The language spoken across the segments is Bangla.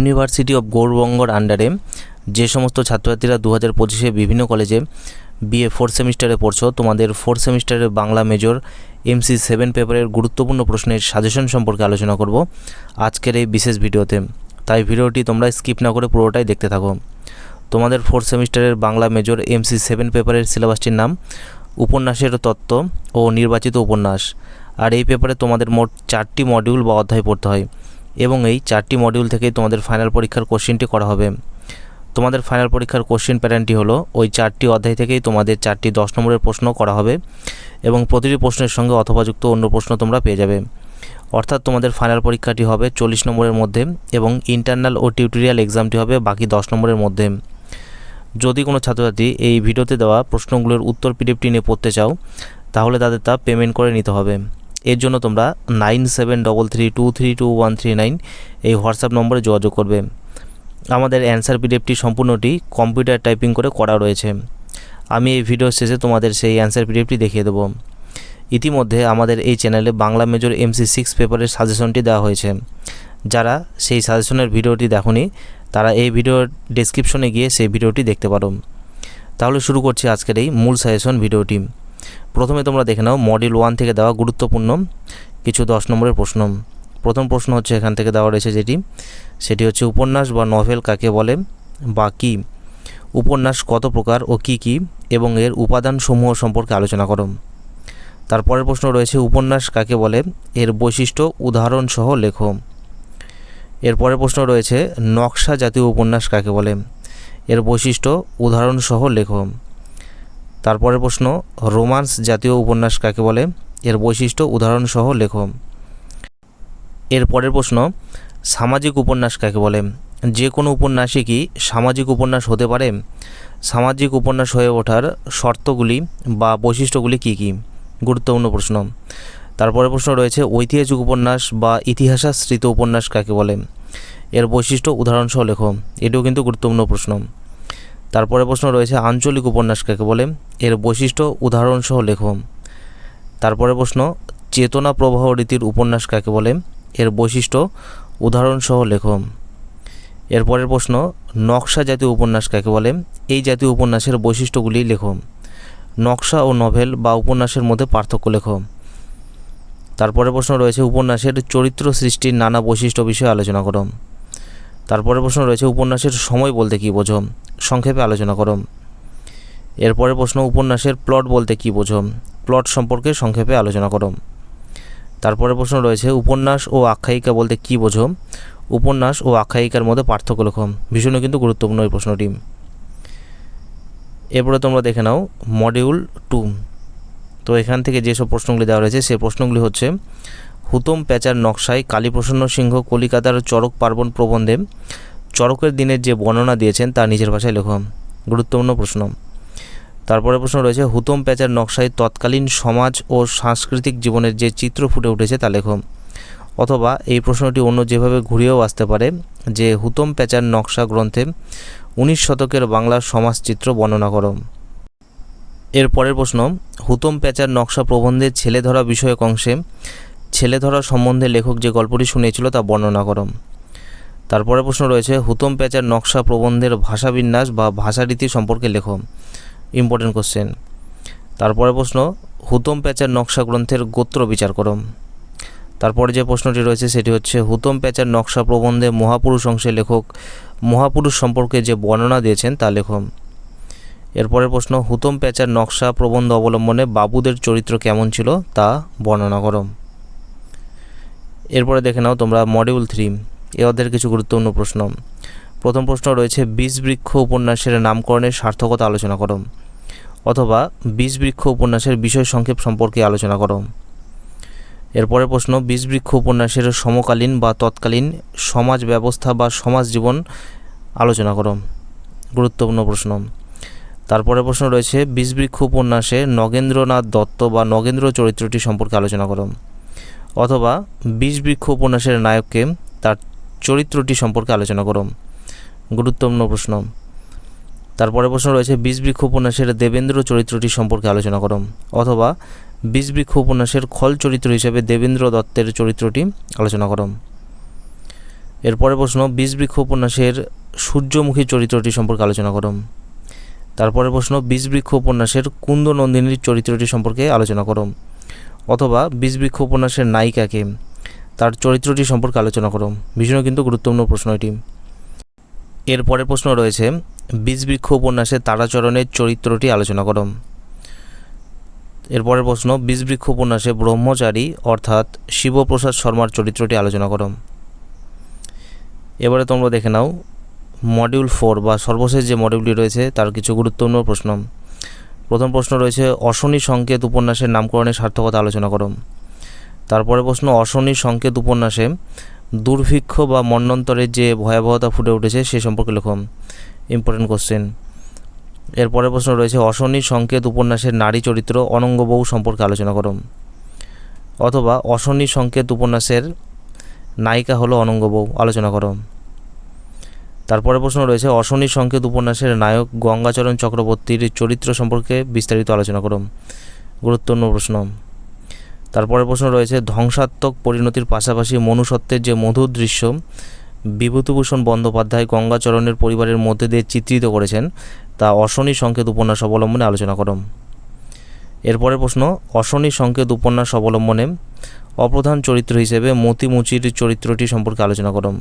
ইউনিভার্সিটি অফ গৌরবঙ্গর আন্ডারে যে সমস্ত ছাত্রছাত্রীরা দু হাজার পঁচিশে বিভিন্ন কলেজে বিএ ফোর্থ সেমিস্টারে পড়ছো, তোমাদের ফোর্থ সেমিস্টারের বাংলা মেজর এমসি সেভেন পেপারের গুরুত্বপূর্ণ প্রশ্নের সাজেশন সম্পর্কে আলোচনা করব আজকের এই বিশেষ ভিডিওতে। তাই ভিডিওটি তোমরা স্কিপ না করে পুরোটাই দেখতে থাকো। তোমাদের ফোর্থ সেমিস্টারের বাংলা মেজর এমসি সেভেন পেপারের সিলেবাসটির নাম উপন্যাসের তত্ত্ব ও নির্বাচিত উপন্যাস। আর এই পেপারে তোমাদের মোট চারটি মডিউল বা অধ্যায় পড়তে হয়। এবং এই চারটি মডিউল থেকেই তোমাদের ফাইনাল পরীক্ষার কোশ্চেনটি করা হবে। তোমাদের ফাইনাল পরীক্ষার কোশ্চেন প্যাটার্নটি হলো, ওই চারটি অধ্যায় থেকেই তোমাদের চারটি দশ নম্বরের প্রশ্ন করা হবে এবং প্রতিটি প্রশ্নের সঙ্গে অথবাযুক্ত অন্য প্রশ্ন তোমরা পেয়ে যাবে। অর্থাৎ তোমাদের ফাইনাল পরীক্ষাটি হবে চল্লিশ নম্বরের মধ্যে এবং ইন্টারনাল ও টিউটোরিয়াল এক্সামটি হবে বাকি দশ নম্বরের মধ্যে। যদি কোনো ছাত্রছাত্রী এই ভিডিওতে দেওয়া প্রশ্নগুলোর উত্তর পিডিএফটি নিয়ে পড়তে চাও, তাহলে তাদের তা পেমেন্ট করে নিতে হবে। এর জন্য তোমরা nine seven double three two three two one three nine এই হোয়াটসঅ্যাপ নম্বরে যোগাযোগ করবে। আমাদের অ্যান্সার পিডিএফটি সম্পূর্ণটি কম্পিউটার টাইপিং করে করা রয়েছে। আমি এই ভিডিও শেষে তোমাদের সেই অ্যান্সার পিডিএফটি দেখিয়ে দেবো। ইতিমধ্যে আমাদের এই চ্যানেলে বাংলা মেজর এমসি সিক্স পেপারের সাজেশনটি দেওয়া হয়েছে। যারা সেই সাজেশনের ভিডিওটি দেখনি, তারা এই ভিডিওর ডেসক্রিপশনে গিয়ে সেই ভিডিওটি দেখতে পারো। তাহলে শুরু করছি আজকের এই মূল সাজেশন ভিডিওটি। প্রথমে তোমরা দেখে নাও মডিউল ওয়ান থেকে দেওয়া গুরুত্বপূর্ণ কিছু দশ নম্বরের প্রশ্ন। প্রথম প্রশ্ন হচ্ছে এখান থেকে দেওয়া রয়েছে যেটি, সেটি হচ্ছে উপন্যাস বা নভেল কাকে বলে বা কী? উপন্যাস কত প্রকার ও কি কি? এবং এর উপাদানসমূহ সম্পর্কে আলোচনা করো। তারপরের প্রশ্ন রয়েছে, উপন্যাস কাকে বলে? এর বৈশিষ্ট্য উদাহরণসহ লেখো। এরপরের প্রশ্ন রয়েছে, নকশা জাতীয় উপন্যাস কাকে বলে? এর বৈশিষ্ট্য উদাহরণসহ লেখো। তারপরের প্রশ্ন, রোমান্স জাতীয় উপন্যাস কাকে বলে? এর বৈশিষ্ট্য, উদাহরণসহ লেখো। এর পরের প্রশ্ন, সামাজিক উপন্যাস কাকে বলে? যে কোনো উপন্যাসই কি সামাজিক উপন্যাস হতে পারে? সামাজিক উপন্যাস হয়ে ওঠার শর্তগুলি বা বৈশিষ্ট্যগুলি কী কী? গুরুত্বপূর্ণ প্রশ্ন। তারপরে প্রশ্ন রয়েছে, ঐতিহাসিক উপন্যাস বা ইতিহাসাশ্রিত উপন্যাস কাকে বলে? এর বৈশিষ্ট্য, উদাহরণসহ লেখো। এটিও কিন্তু গুরুত্বপূর্ণ প্রশ্ন। তারপরে প্রশ্ন রয়েছে, আঞ্চলিক উপন্যাস কাকে বলে? এর বৈশিষ্ট্য, উদাহরণসহ লেখো। তারপরে প্রশ্ন, চেতনা প্রবাহ রীতির উপন্যাস কাকে বলে? এর বৈশিষ্ট্য, উদাহরণসহ লেখো। এরপরের প্রশ্ন, নকশা জাতীয় উপন্যাস কাকে বলে? এই জাতীয় উপন্যাসের বৈশিষ্ট্যগুলি লেখো। নকশা ও নভেল বা উপন্যাসের মধ্যে পার্থক্য লেখো। তারপরে প্রশ্ন রয়েছে, উপন্যাসের চরিত্র সৃষ্টির নানা বৈশিষ্ট্য বিষয়ে আলোচনা করো। তারপরে প্রশ্ন রয়েছে, উপন্যাসের সময় বলতে কী বোঝো? সংক্ষেপে আলোচনা করো। এরপরে প্রশ্ন, উপন্যাসের প্লট বলতে কী বোঝো? প্লট সম্পর্কে সংক্ষেপে আলোচনা করো। তারপরে প্রশ্ন রয়েছে, উপন্যাস ও আখ্যায়িকা বলতে কী বোঝো? উপন্যাস ও আখ্যায়িকার মধ্যে পার্থক্য লেখো। ভীষণই কিন্তু গুরুত্বপূর্ণ এই প্রশ্নটি। এরপরে তোমরা দেখে নাও মডিউল টু তো এখান থেকে যেসব প্রশ্নগুলি দেওয়া রয়েছে সেই প্রশ্নগুলি হচ্ছে, হুতম প্যাচার নকশায় কালীপ্রসন্ন সিংহ কলিকাতার চরক পার্বণ প্রবন্ধে চরকের দিনের যে বর্ণনা দিয়েছেন, তা নিজের ভাষায় লেখো। গুরুত্বপূর্ণ প্রশ্ন। তারপরে প্রশ্ন রয়েছে, হুতম প্যাচার নকশায় তৎকালীন সমাজ ও সাংস্কৃতিক জীবনের যে চিত্র ফুটে উঠেছে, তা লেখো। অথবা এই প্রশ্নটি অন্য যেভাবে ঘুরিয়েও আসতে পারে, যে হুতম প্যাচার নকশা গ্রন্থে উনিশ শতকের বাংলা সমাজচিত্র বর্ণনা করো। এর পরের প্রশ্ন, হুতম প্যাচার নকশা প্রবন্ধের ছেলে ধরা বিষয়ক অংশে ছেলে ধরা সম্বন্ধে লেখক যে গল্পটি শুনিয়েছিল, তা বর্ণনা করো। তারপরে প্রশ্ন রয়েছে, হুতম প্যাচার নকশা প্রবন্ধের ভাষাবিন্যাস বা ভাষারীতি সম্পর্কে লেখো। ইম্পর্টেন্ট কোশ্চেন তারপরে প্রশ্ন, হুতম প্যাচার নকশা গ্রন্থের গোত্র বিচার করো। তারপরে যে প্রশ্নটি রয়েছে সেটি হচ্ছে, হুতম প্যাচার নকশা প্রবন্ধে মহাপুরুষ অংশে লেখক, মহাপুরুষ সম্পর্কে যে বর্ণনা দিয়েছেন তা লেখো। এরপরের প্রশ্ন, হুতম প্যাচার নকশা প্রবন্ধ অবলম্বনে বাবুদের চরিত্র কেমন ছিল তা বর্ণনা করো। এরপরে দেখে নাও তোমরা মডিউল থ্রি এ অধ্যায়ের কিছু গুরুত্বপূর্ণ প্রশ্ন। প্রথম প্রশ্ন রয়েছে বীজ বৃক্ষ উপন্যাসের নামকরণের সার্থকতা আলোচনা করো। অথবা বীজ বৃক্ষ উপন্যাসের বিষয় সংক্ষেপ সম্পর্কে আলোচনা করো। এরপরের প্রশ্ন বীজ বৃক্ষ উপন্যাসের সমকালীন বা তৎকালীন সমাজ ব্যবস্থা বা সমাজ জীবন আলোচনা করো। গুরুত্বপূর্ণ প্রশ্ন। তারপরে প্রশ্ন রয়েছে, বীজবৃক্ষ উপন্যাসে নগেন্দ্রনাথ দত্ত বা নগেন্দ্র চরিত্রটি সম্পর্কে আলোচনা করো। অথবা, বীজবৃক্ষ উপন্যাসের নায়ককে তার চরিত্রটি সম্পর্কে আলোচনা করো গুরুত্বপূর্ণ প্রশ্ন। তারপরে প্রশ্ন রয়েছে, বীজবৃক্ষ উপন্যাসের দেবেন্দ্র চরিত্রটি সম্পর্কে আলোচনা করো অথবা, বীজবৃক্ষ উপন্যাসের খল চরিত্র হিসেবে দেবেন্দ্র দত্তের চরিত্রটি আলোচনা করো এরপরে প্রশ্ন, বীজবৃক্ষ উপন্যাসের সূর্যমুখী চরিত্রটি সম্পর্কে আলোচনা করো তারপরে প্রশ্ন, বীজবৃক্ষ উপন্যাসের কুন্দ নন্দিনীর চরিত্রটি সম্পর্কে আলোচনা করো অথবা, বীজবৃক্ষ উপন্যাসের নায়িকাকে তার চরিত্রটি সম্পর্কে আলোচনা করো ভীষণ কিন্তু গুরুত্বপূর্ণ প্রশ্ন এটি। এরপরের প্রশ্ন রয়েছে বীজবৃক্ষ উপন্যাসে তারাচরণের চরিত্রটি আলোচনা করো এরপরের প্রশ্ন বীজবৃক্ষ উপন্যাসে ব্রহ্মচারী অর্থাৎ শিবপ্রসাদ শর্মার চরিত্রটি আলোচনা করো এবারে তোমরা দেখে নাও মডিউল ফোর বা সর্বশেষ যে মডিউলটি রয়েছে তার কিছু গুরুত্বপূর্ণ প্রশ্ন। প্রথম প্রশ্ন রয়েছে, অশনি সংকেত উপন্যাসের নামকরণের সার্থকতা আলোচনা করো তারপরে প্রশ্ন, অশনি সংকেত উপন্যাসে দুর্ভিক্ষ বা মন্বন্তরের যে ভয়াবহতা ফুটে উঠেছে সে সম্পর্কে লেখো ইম্পর্টেন্ট কোশ্চেন এরপরে প্রশ্ন রয়েছে, অশনি সংকেত উপন্যাসের নারী চরিত্র অনঙ্গবউ সম্পর্কে আলোচনা করো অথবা, অশনি সংকেত উপন্যাসের নায়িকা হলো অনঙ্গবউ আলোচনা করো তারপরে প্রশ্ন রয়েছে, অশনি সংকেত উপন্যাসের নায়ক গঙ্গাচরণ চক্রবর্তীর চরিত্র সম্পর্কে বিস্তারিত আলোচনা করো গুরুত্বপূর্ণ প্রশ্ন। তারপরে প্রশ্ন রয়েছে, ধ্বংসাত্মক পরিণতির পাশাপাশি মনুষত্বের যে মধুর দৃশ্য, বিভূতিভূষণ বন্দ্যোপাধ্যায় গঙ্গাচরণের পরিবারের মধ্যে দিয়ে চিত্রিত করেছেন, তা অশনি সংকেত উপন্যাস অবলম্বনে আলোচনা করম এরপরে প্রশ্ন, অশনি সংকেত উপন্যাস অবলম্বনে অপ্রধান চরিত্র হিসেবে মতি মুচির চরিত্রটি সম্পর্কে আলোচনা করম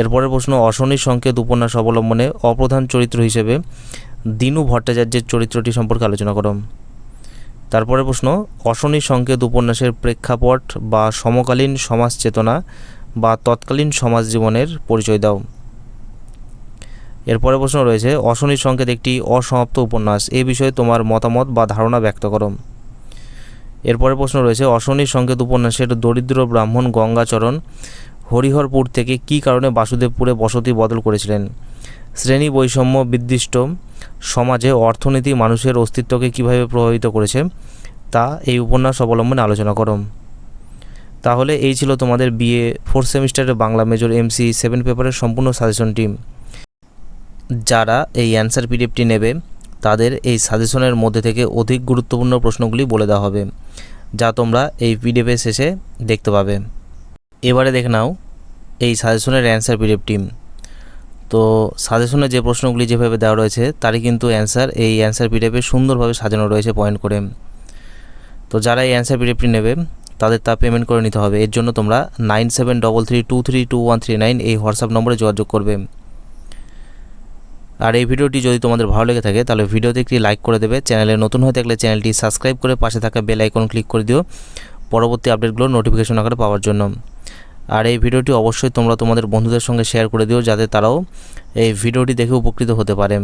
এরপরের প্রশ্ন, অশনি সংকেত উপন্যাস অবলম্বনে অপ্রধান চরিত্র হিসেবে দিনু ভট্টাচার্যের চরিত্রটি সম্পর্কে আলোচনা করো। তারপরে প্রশ্ন, অশনি সংকেত উপন্যাসের প্রেক্ষাপট বা সমকালীন সমাজ চেতনা বা তৎকালীন সমাজ জীবনের পরিচয় দাও। এরপরে প্রশ্ন রয়েছে, অশনি সংকেত একটি অসমাপ্ত উপন্যাস, এ বিষয়ে তোমার মতামত বা ধারণা ব্যক্ত করো। এরপরে প্রশ্ন রয়েছে, অশনি সংকেত উপন্যাসের দরিদ্র ব্রাহ্মণ গঙ্গাচরণ হরিহরপুর থেকে কী কারণে বাসুদেবপুরে বসতি বদল করেছিলেন? শ্রেণি বৈষম্য বিদ্দিষ্ট সমাজে অর্থনীতি মানুষের অস্তিত্বকে কীভাবে প্রভাবিত করেছে, তা এই উপন্যাস অবলম্বনে আলোচনা করো। তাহলে এই ছিল তোমাদের বিএ ফোর্থ সেমিস্টারের বাংলা মেজর এমসি সেভেন পেপারের সম্পূর্ণ সাজেশন টিম। যারা এই অ্যান্সার পিডিএফটি নেবে, তাদের এই সাজেশনের মধ্যে থেকে অধিক গুরুত্বপূর্ণ প্রশ্নগুলি বলে দেওয়া হবে, যা তোমরা এই পিডিএফের শেষে দেখতে পাবে। এবারে দেখে নাও এই সাজেশনের অ্যান্সার পিডিএফ টিম তো সাজেশনে যে প্রশ্নগুলি যেভাবে দেওয়া রয়েছে, তারই কিন্তু অ্যান্সার এই অ্যান্সার পিডিএফে সুন্দরভাবে সাজানো রয়েছে পয়েন্ট করে। তো যারা এই অ্যান্সার পিডিএফটি নেবে, তাদের তা পেমেন্ট করে নিতে হবে। এর জন্য তোমরা nine seven double three two three two one three nine এই হোয়াটসঅ্যাপ নম্বরে যোগাযোগ করবে। আর এই ভিডিওটি যদি তোমাদের ভালো লেগে থাকে, তাহলে ভিডিওতে একটি লাইক করে দেবে। চ্যানেলে নতুন হয়ে থাকলে চ্যানেলটি সাবস্ক্রাইব করে পাশে থাকা বেল আইকন ক্লিক করে দিও। পরবর্তী আপডেটগুলো নোটিফিকেশন আকারে পাওয়ার জন্য। আর এই ভিডিওটি অবশ্যই তোমরা তোমাদের বন্ধুদের সঙ্গে শেয়ার করে দিও যাতে তারাও এই ভিডিওটি দেখে উপকৃত হতে পারে।